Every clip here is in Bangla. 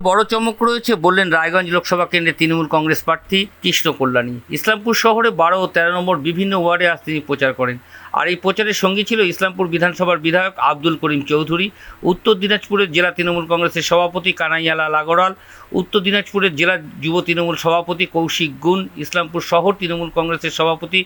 বড় চমক রয়েছে বললেন রায়গঞ্জ লোকসভা কেন্দ্রে তৃণমূল কংগ্রেস প্রার্থী কৃষ্ণ কল্যাণী। ইসলামপুর শহরে বারো ও তেরো নম্বর বিভিন্ন ওয়ার্ডে আজ তিনি প্রচার করেন। আর এই প্রচারের সঙ্গী ছিল ইসলামপুর বিধানসভার বিধায়ক আব্দুল করিম চৌধুরী, উত্তর দিনাজপুরের জেলা তৃণমূল কংগ্রেসের সভাপতি কানাইয়ালাল আগরওয়াল, উত্তর দিনাজপুরের জেলা যুব তৃণমূল সভাপতি কৌশিক গুণ, ইসলামপুর শহর তৃণমূল কংগ্রেসের সভাপতি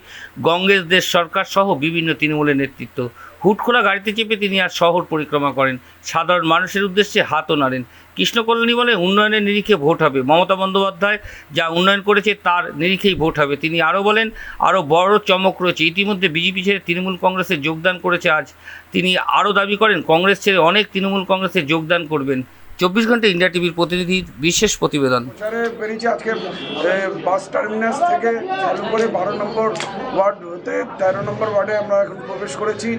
গঙ্গেশ দেশ সরকার সহ বিভিন্ন তৃণমূলের নেতৃত্ব। হুটখোলা গাড়িতে চেপে তিনি আর শহর পরিক্রমা করেন। সাধারণ মানুষের উদ্দেশ্যে হাতও নাড়েন। কৃষ্ণকল্যাণী বলে উন্নয়নের নিরিখে ভোট হবে। মমতা বন্দ্যোপাধ্যায় যা উন্নয়ন করেছে তার নিরিখেই ভোট হবে। তিনি আরও বলেন, আরও বড় চমক রয়েছে। ইতিমধ্যে বিজেপি ছেড়ে তৃণমূল কংগ্রেসে যোগদান করেছে আজ। তিনি আরও দাবি করেন, কংগ্রেস ছেড়ে অনেক তৃণমূল কংগ্রেসে যোগদান করবেন। চব্বিশ ঘণ্টা ইন্ডিয়া টিভির প্রতিনিধির বিশেষ প্রতিবেদন। বেরিয়েছে আজকে বাস টার্মিনাস থেকে চালু করে বারো নম্বর ওয়ার্ড হতে তেরো নম্বর ওয়ার্ডে আমরা এখন প্রবেশ করেছি।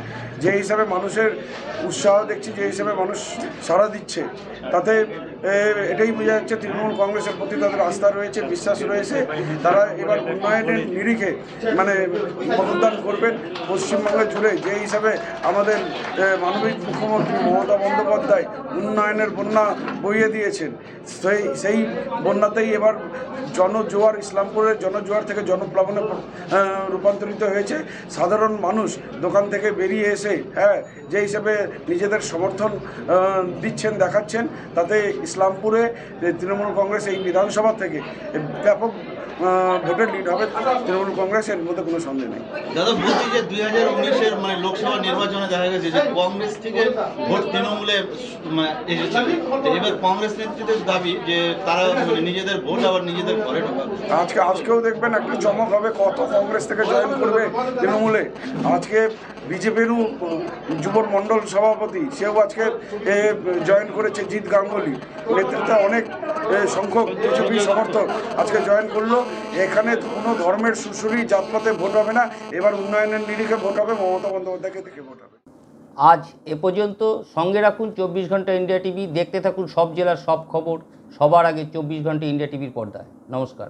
যে হিসাবে মানুষের উৎসাহ দেখছি, যে হিসাবে মানুষ সাড়া দিচ্ছে, তাতে এটাই বোঝা যাচ্ছে তৃণমূল কংগ্রেসের প্রতি তাদের আস্থা রয়েছে, বিশ্বাস রয়েছে। তারা এবার উন্নয়নের নিরিখে মানে মতদান করবেন পশ্চিমবঙ্গে জুড়ে। যে হিসাবে আমাদের মানবিক মুখ্যমন্ত্রী মমতা বন্দ্যোপাধ্যায় উন্নয়নের বন্যা বইয়ে দিয়েছেন। সেই সেই বন্যাতেই এবার জনজোয়ার, ইসলামপুরের জনজোয়ার থেকে জনপ্লাবনে রূপান্তরিত হয়েছে। সাধারণ মানুষ দোকান থেকে বেরিয়ে এসে হ্যাঁ যে হিসেবে নিজেদের সমর্থন দিচ্ছেন, দেখাচ্ছেন, তাতে ইসলামপুরে তৃণমূল কংগ্রেস এই বিধানসভা থেকে ব্যাপক ভোটের লিড হবে তৃণমূল কংগ্রেসের মধ্যে কোনো সন্দেহ নেই। দাদা বলছি যে দুই হাজার উনিশের মানে লোকসভা নির্বাচনে দেখা গেছে যে কংগ্রেস থেকে ভোট তৃণমূলে মানে এসেছে। এবার কংগ্রেস নেতৃত্বের দাবি যে তারা মানে নিজেদের ভোট আবার নিজেদের ঘরে আজকে আজকেও দেখবেন একটা চমক হবে কত কংগ্রেস থেকে জয়েন করবে তৃণমূলে। আজকে বিজেপিরও যুব মণ্ডল সভাপতি, সেও আজকে জয়েন করেছে জিৎ গাঙ্গুলি। নেতৃত্বে অনেক সংখ্যক বিজেপি সমর্থক আজকে জয়েন করল। এখানে কোনো ধর্মের সুশুরি জাতপাতে ভোট হবে না। এবার উন্নয়নের নিরিখে ভোট হবে, মমতা বন্দ্যোপাধ্যায়কে দেখে ভোট হবে। আজ এ পর্যন্ত সঙ্গে রাখুন চব্বিশ ঘণ্টা ইন্ডিয়া টিভি। দেখতে থাকুন সব জেলার সব খবর। সবার আগে চব্বিশ ঘণ্টা ইন্ডিয়া টিভির পর্দায়। নমস্কার।